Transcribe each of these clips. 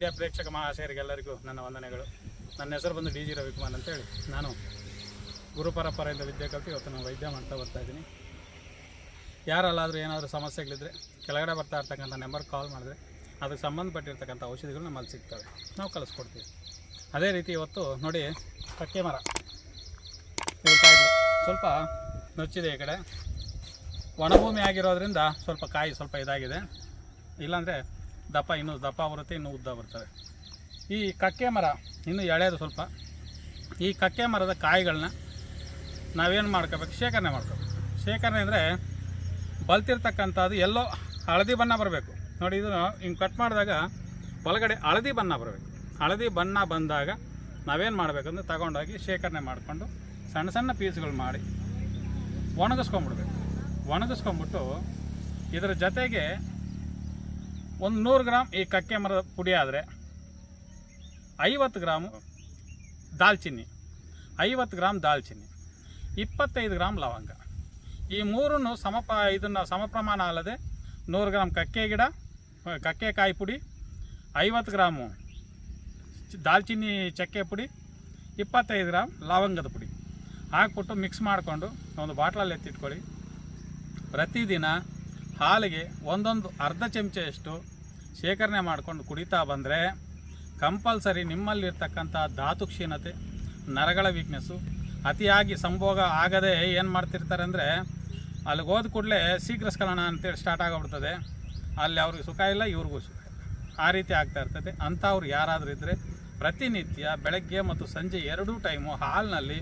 Media ಪ್ರೇಕ್ಷಕ ಮಹಾಶಯರಿಗೆಲ್ಲರಿಗೂ ನನ್ನ ವಂದನೆಗಳು. ನನ್ನ ಹೆಸರು ಬಂದು ಡಿ ಜಿ ರವಿಕುಮಾರ್ ಅಂತೇಳಿ. ನಾನು ಗುರು ವಿದ್ಯೆ ಕಲಿತು ಇವತ್ತು ನಾನು ವೈದ್ಯ ಮಾಡ್ತಾ ಬರ್ತಾ ಇದ್ದೀನಿ. ಯಾರಲ್ಲಾದರೂ ಏನಾದರೂ ಸಮಸ್ಯೆಗಳಿದ್ದರೆ ಕೆಳಗಡೆ ಬರ್ತಾ ಇರ್ತಕ್ಕಂಥ ನಂಬರ್ ಕಾಲ್ ಮಾಡಿದ್ರೆ ಅದಕ್ಕೆ ಸಂಬಂಧಪಟ್ಟಿರ್ತಕ್ಕಂಥ ಔಷಧಿಗಳು ನಮ್ಮಲ್ಲಿ ಸಿಗ್ತವೆ. ನಾವು ಕಲಿಸ್ಕೊಡ್ತೀವಿ ಅದೇ ರೀತಿ ಇವತ್ತು ನೋಡಿ ಕಕ್ಕೆ ಮರ. ಸ್ವಲ್ಪ ನುಚ್ಚಿದೆ ಈ ಕಡೆ. ಒಣಭೂಮಿ ಆಗಿರೋದ್ರಿಂದ ಸ್ವಲ್ಪ ಕಾಯಿ ಸ್ವಲ್ಪ ಇದಾಗಿದೆ. ಇಲ್ಲಾಂದರೆ ದಪ್ಪ, ಇನ್ನೂ ದಪ್ಪ ಬರುತ್ತೆ, ಇನ್ನೂ ಉದ್ದ ಬರ್ತವೆ. ಈ ಕಕ್ಕೆ ಮರ, ಇನ್ನೂ ಎಳೆಯೋದು ಸ್ವಲ್ಪ. ಈ ಕಕ್ಕೆ ಮರದ ಕಾಯಿಗಳನ್ನ ನಾವೇನು ಮಾಡ್ಕೋಬೇಕು? ಶೇಖರಣೆ ಮಾಡ್ಕೋಬೇಕು. ಶೇಖರಣೆ ಅಂದರೆ ಬಲ್ತಿರ್ತಕ್ಕಂಥದ್ದು ಎಲ್ಲೋ ಹಳದಿ ಬಣ್ಣ ಬರಬೇಕು. ನೋಡಿ, ಇದು ಹಿಂಗೆ ಕಟ್ ಮಾಡಿದಾಗ ಒಳಗಡೆ ಹಳದಿ ಬಣ್ಣ ಬರಬೇಕು. ಹಳದಿ ಬಣ್ಣ ಬಂದಾಗ ನಾವೇನು ಮಾಡಬೇಕಂದ್ರೆ ತಗೊಂಡೋಗಿ ಶೇಖರಣೆ ಮಾಡಿಕೊಂಡು ಸಣ್ಣ ಸಣ್ಣ ಪೀಸ್ಗಳು ಮಾಡಿ ಒಣಗಿಸ್ಕೊಂಬಿಡ್ಬೇಕು. ಒಣಗಿಸ್ಕೊಂಬಿಟ್ಟು ಇದರ ಜೊತೆಗೆ ಒಂದು ನೂರು ಗ್ರಾಮ್ ಈ ಕಕ್ಕೆ ಮರದ ಪುಡಿ ಆದರೆ ಐವತ್ತು ಗ್ರಾಮು ದಾಲ್ಚಿನ್ನಿ, ಐವತ್ತು ಗ್ರಾಮ್ ದಾಲ್ಚಿನ್ನಿ, ಇಪ್ಪತ್ತೈದು ಗ್ರಾಮ್ ಲವಂಗ. ಈ ಮೂರನ್ನು ಸಮಪ, ಇದನ್ನು ಸಮಪ್ರಮಾಣ ಅಲ್ಲದೆ ನೂರು ಗ್ರಾಮ್ ಕಕ್ಕೆ ಗಿಡ, ಕಕ್ಕೆಕಾಯಿ ಕಕ್ಕೆ ಕಾಯಿ ಪುಡಿ, ಐವತ್ತು ಗ್ರಾಮು ದಾಲ್ಚಿನ್ನಿ ಚಕ್ಕೆ ಪುಡಿ, ಇಪ್ಪತ್ತೈದು ಗ್ರಾಮ್ ಲವಂಗದ ಪುಡಿ. ಹಾಕ್ಬಿಟ್ಟು ಮಿಕ್ಸ್ ಮಾಡಿಕೊಂಡು ಒಂದು ಬಾಟ್ಲಲ್ಲಿ ಎತ್ತಿಟ್ಕೊಳ್ಳಿ. ಪ್ರತಿದಿನ ಹಾಲಿಗೆ ಒಂದೊಂದು ಅರ್ಧ ಚಮಚೆಯಷ್ಟು ಶೇಖರಣೆ ಮಾಡಿಕೊಂಡು ಕುಡಿತಾ ಬಂದರೆ ಕಂಪಲ್ಸರಿ ನಿಮ್ಮಲ್ಲಿರ್ತಕ್ಕಂಥ ಧಾತು ಕ್ಷೀಣತೆ ನರಗಳ ವೀಕ್ನೆಸ್ಸು ಅತಿಯಾಗಿ ಸಂಭೋಗ ಆಗದೆ ಏನು ಮಾಡ್ತಿರ್ತಾರೆ ಅಂದರೆ ಅಲ್ಲಿಗೆ ಹೋದ ಕೂಡಲೇ ಶೀಘ್ರಸ್ಖಲನ ಅಂತೇಳಿ ಸ್ಟಾರ್ಟ್ ಆಗಿಬಿಡ್ತದೆ ಅಲ್ಲಿ ಅವ್ರಿಗೆ ಸುಖ ಇಲ್ಲ, ಇವ್ರಿಗೂ ಸುಖ ಆ ರೀತಿ ಆಗ್ತಾ ಇರ್ತದೆ. ಅಂಥವ್ರು ಯಾರಾದರೂ ಇದ್ದರೆ ಪ್ರತಿನಿತ್ಯ ಬೆಳಗ್ಗೆ ಮತ್ತು ಸಂಜೆ ಎರಡೂ ಟೈಮು ಹಾಲಿನಲ್ಲಿ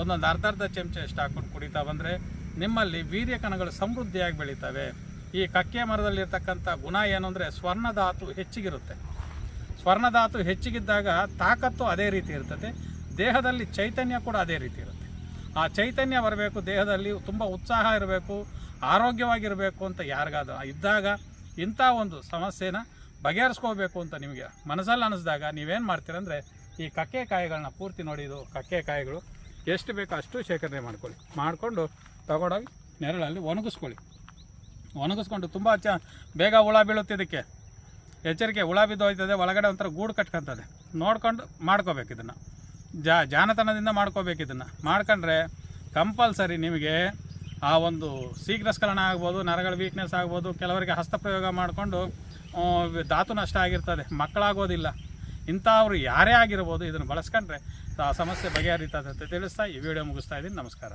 ಒಂದೊಂದು ಅರ್ಧ ಅರ್ಧ ಚಮಚ ಎಷ್ಟು ಹಾಕ್ಕೊಂಡು ಕುಡಿತಾ ಬಂದರೆ ನಿಮ್ಮಲ್ಲಿ ವೀರ್ಯ ಕಣಗಳು ಸಮೃದ್ಧಿಯಾಗಿ ಬೆಳೀತವೆ. ಈ ಕಕ್ಕೆ ಮರದಲ್ಲಿರ್ತಕ್ಕಂಥ ಗುಣ ಏನು ಅಂದರೆ ಸ್ವರ್ಣಧಾತು ಹೆಚ್ಚಿಗಿರುತ್ತೆ. ಸ್ವರ್ಣಧಾತು ಹೆಚ್ಚಿಗಿದ್ದಾಗ ತಾಕತ್ತು ಅದೇ ರೀತಿ ಇರ್ತದೆ. ದೇಹದಲ್ಲಿ ಚೈತನ್ಯ ಕೂಡ ಅದೇ ರೀತಿ ಇರುತ್ತೆ. ಆ ಚೈತನ್ಯ ಬರಬೇಕು, ದೇಹದಲ್ಲಿ ತುಂಬ ಉತ್ಸಾಹ ಇರಬೇಕು, ಆರೋಗ್ಯವಾಗಿರಬೇಕು ಅಂತ ಯಾರಿಗಾದ ಇದ್ದಾಗ ಇಂಥ ಒಂದು ಸಮಸ್ಯೆನ ಬಗೆಹರಿಸ್ಕೋಬೇಕು ಅಂತ ನಿಮಗೆ ಮನಸ್ಸಲ್ಲಿ ಅನ್ನಿಸಿದಾಗ ನೀವೇನು ಮಾಡ್ತೀರಂದರೆ ಈ ಕಕ್ಕೆ ಕಾಯಿಗಳನ್ನ ಪೂರ್ತಿ ನೋಡಿ, ಇದು ಕಕ್ಕೆ ಕಾಯಿಗಳು ಎಷ್ಟು ಬೇಕೋ ಅಷ್ಟು ಶೇಖರಣೆ ಮಾಡ್ಕೊಳ್ಳಿ. ಮಾಡಿಕೊಂಡು ತಗೊಂಡೋಗಿ ನೆರಳಲ್ಲಿ ಒಣಗಿಸ್ಕೊಳ್ಳಿ. ಒಣಗಿಸ್ಕೊಂಡು ತುಂಬ ಚ ಬೇಗ ಹುಳ ಬೀಳುತ್ತೆ ಇದಕ್ಕೆ. ಎಚ್ಚರಿಕೆ, ಹುಳ ಬಿದ್ದು ಹೋಯ್ತದೆ, ಒಳಗಡೆ ಒಂಥರ ಗೂಡು ಕಟ್ಕೊಂತದೆ. ನೋಡ್ಕೊಂಡು ಮಾಡ್ಕೋಬೇಕು ಇದನ್ನು. ಜಾ ಜಾನತನದಿಂದ ಮಾಡ್ಕೋಬೇಕು ಇದನ್ನು. ಮಾಡ್ಕೊಂಡ್ರೆ ಕಂಪಲ್ಸರಿ ನಿಮಗೆ ಆ ಒಂದು ಶೀಘ್ರಸ್ಖಲನ ಆಗ್ಬೋದು, ನರಗಳ ವೀಕ್ನೆಸ್ ಆಗ್ಬೋದು, ಕೆಲವರಿಗೆ ಹಸ್ತಪ್ರಯೋಗ ಮಾಡಿಕೊಂಡು ಧಾತು ನಷ್ಟ ಆಗಿರ್ತದೆ. ಮಕ್ಕಳಾಗೋದಿಲ್ಲ. ಇಂಥವ್ರು ಯಾರೇ ಆಗಿರ್ಬೋದು ಇದನ್ನು ಬಳಸ್ಕೊಂಡ್ರೆ ಆ ಸಮಸ್ಯೆ ಬಗೆಹರಿತದೆ ಅಂತ ತಿಳಿಸ್ತಾ ಈ ವಿಡಿಯೋ ಮುಗಿಸ್ತಾ ಇದ್ದೀನಿ. ನಮಸ್ಕಾರ.